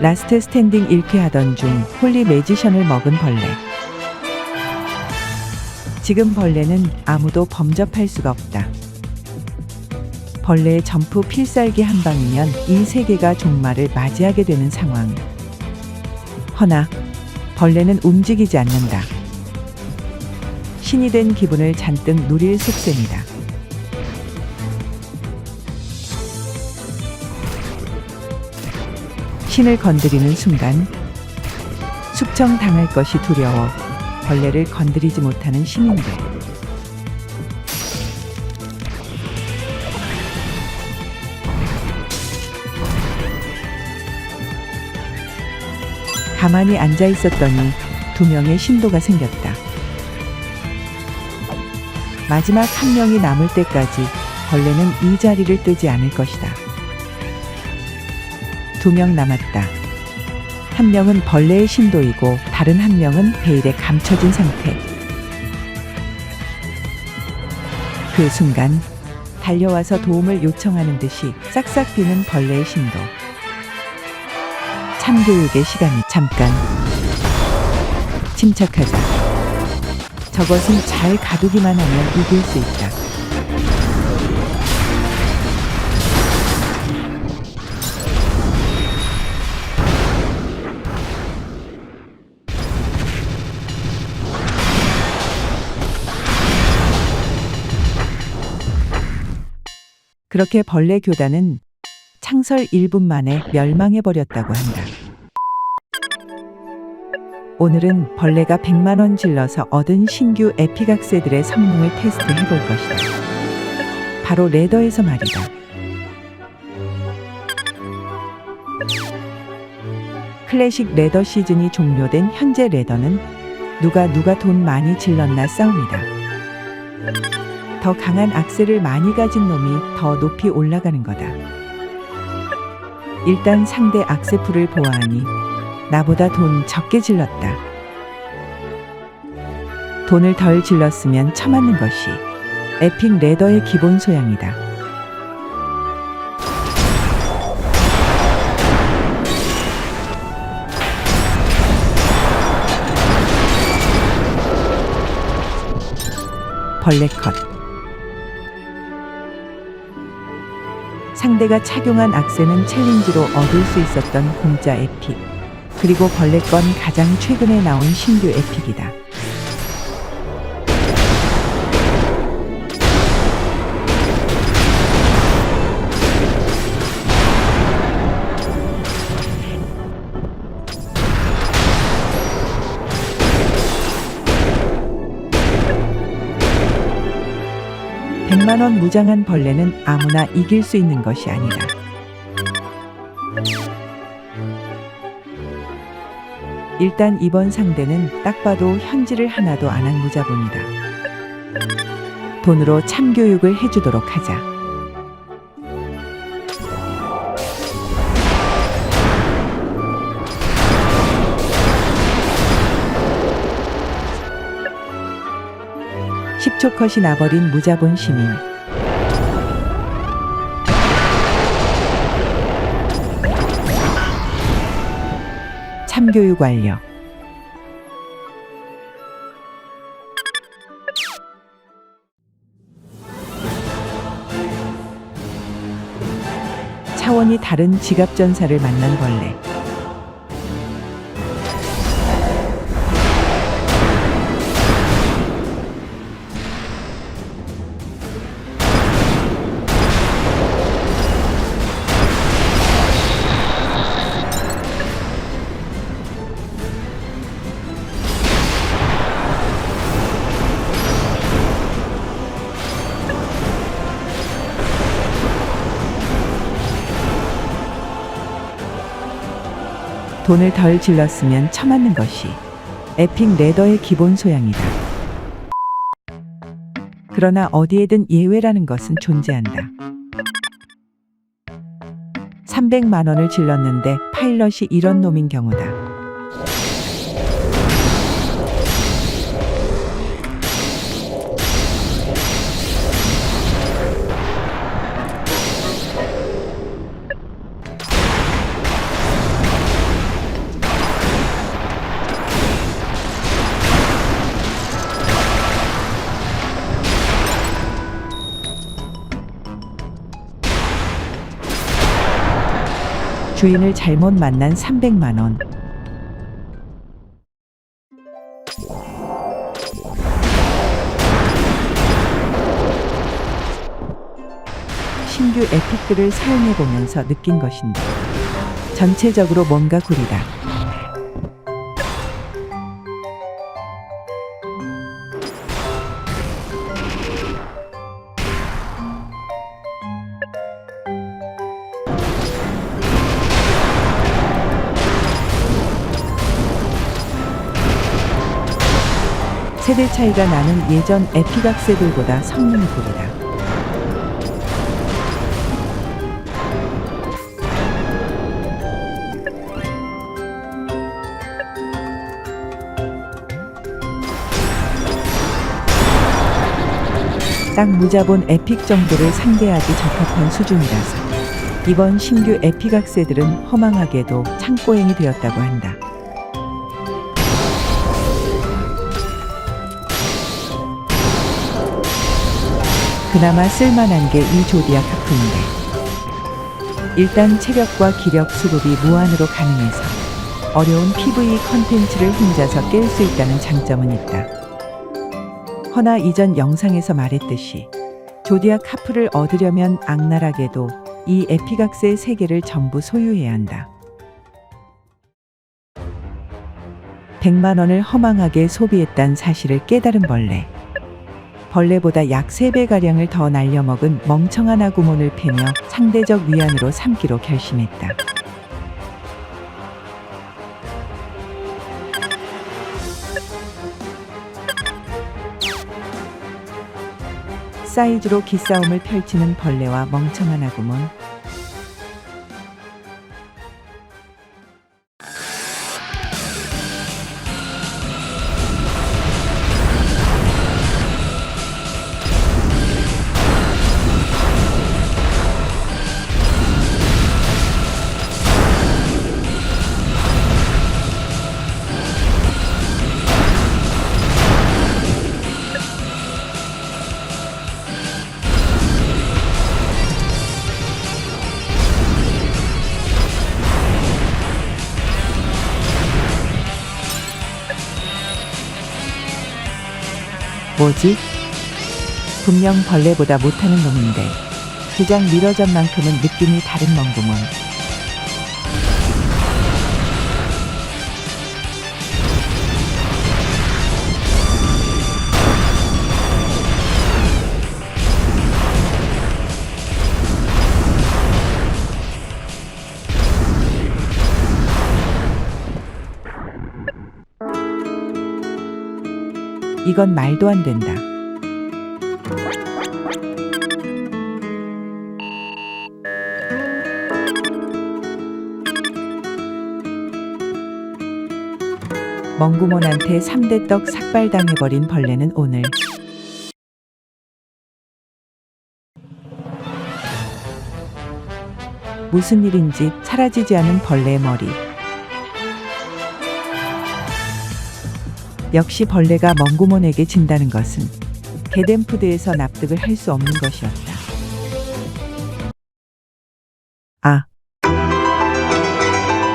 라스트 스탠딩 잃게 하던 중 홀리 매지션을 먹은 벌레. 지금 벌레는 아무도 범접할 수가 없다. 벌레의 점프 필살기 한 방이면 이 세계가 종말을 맞이하게 되는 상황. 허나 벌레는 움직이지 않는다. 신이 된 기분을 잔뜩 누릴 속셈이다. 신을 건드리는 순간 숙청 당할 것이 두려워 벌레를 건드리지 못하는 신인들. 가만히 앉아 있었더니 두 명의 신도가 생겼다. 마지막 한 명이 남을 때까지 벌레는 이 자리를 뜨지 않을 것이다. 두 명 남았다. 한 명은 벌레의 신도이고 다른 한 명은 베일에 감춰진 상태. 그 순간 달려와서 도움을 요청하는 듯이 싹싹 비는 벌레의 신도. 참교육의 시간이 잠깐 침착하자. 저것은 잘 가두기만 하면 이길 수 있다. 그렇게 벌레 교단은 창설 1분 만에 멸망해 버렸다고 한다. 오늘은 벌레가 100만 원 질러서 얻은 신규 에피각세들의 성능을 테스트해 볼 것이다. 바로 레더에서 말이다. 클래식 레더 시즌이 종료된 현재 레더는 누가 누가 돈 많이 질렀나 싸움이다. 더 강한 악셀을 많이 가진 놈이 더 높이 올라가는 거다. 일단 상대 악세풀을 보아하니 나보다 돈 적게 질렀다. 돈을 덜 질렀으면 처맞는 것이 에픽 레더의 기본 소양이다. 벌레 컷. 상대가 착용한 악세는 챌린지로 얻을 수 있었던 공짜 에픽. 그리고 벌레 건 가장 최근에 나온 신규 에픽이다. 백만원 무장한 벌레는 아무나 이길 수 있는 것이 아니다. 일단 이번 상대는 딱 봐도 현질을 하나도 안 한 무자본이다. 돈으로 참교육을 해주도록 하자. 십초 컷이 나버린 무자본 시민. 참교육 완료. 차원이 다른 지갑 전사를 만난 벌레. 돈을 덜 질렀으면 처맞는 것이 에픽 레더의 기본 소양이다. 그러나 어디에든 예외라는 것은 존재한다. 300만 원을 질렀는데 파일럿이 이런 놈인 경우다. 주인을 잘못 만난 300만 원. 신규 에픽들을 사용해 보면서 느낀 것인데 전체적으로 뭔가 구리다. 세대 차이가 나는 예전 에픽악세들보다 성능이 구리다. 딱 무자본 에픽 정도를 상대하기 적합한 수준이라서 이번 신규 에픽 악세들은 허망하게도 창고행이 되었다고 한다. 그나마 쓸만한 게 이 조디악 하프인데 일단 체력과 기력 수급이 무한으로 가능해서 어려운 PV 컨텐츠를 혼자서 깰 수 있다는 장점은 있다. 허나 이전 영상에서 말했듯이 조디악 하프를 얻으려면 악랄하게도 이 에피각스의 세 개를 전부 소유해야 한다. 100만 원을 허망하게 소비했단 사실을 깨달은 벌레. 벌레보다 약 3배가량을 더 날려먹은 멍청한 아구몬을 패며 상대적 위안으로 삼기로 결심했다. 사이즈로 기싸움을 펼치는 벌레와 멍청한 아구몬. 뭐지? 분명 벌레보다 못하는 놈인데 기장 미러전만큼은 느낌이 다른 멍구몬. 이건 말도 안 된다. 멍구몬한테 3대 떡 삭발당해버린 벌레는 오늘 무슨 일인지 사라지지 않은 벌레의 머리. 역시 벌레가 멍구몬에게 진다는 것은 게덴푸드에서 납득을 할 수 없는 것이었다.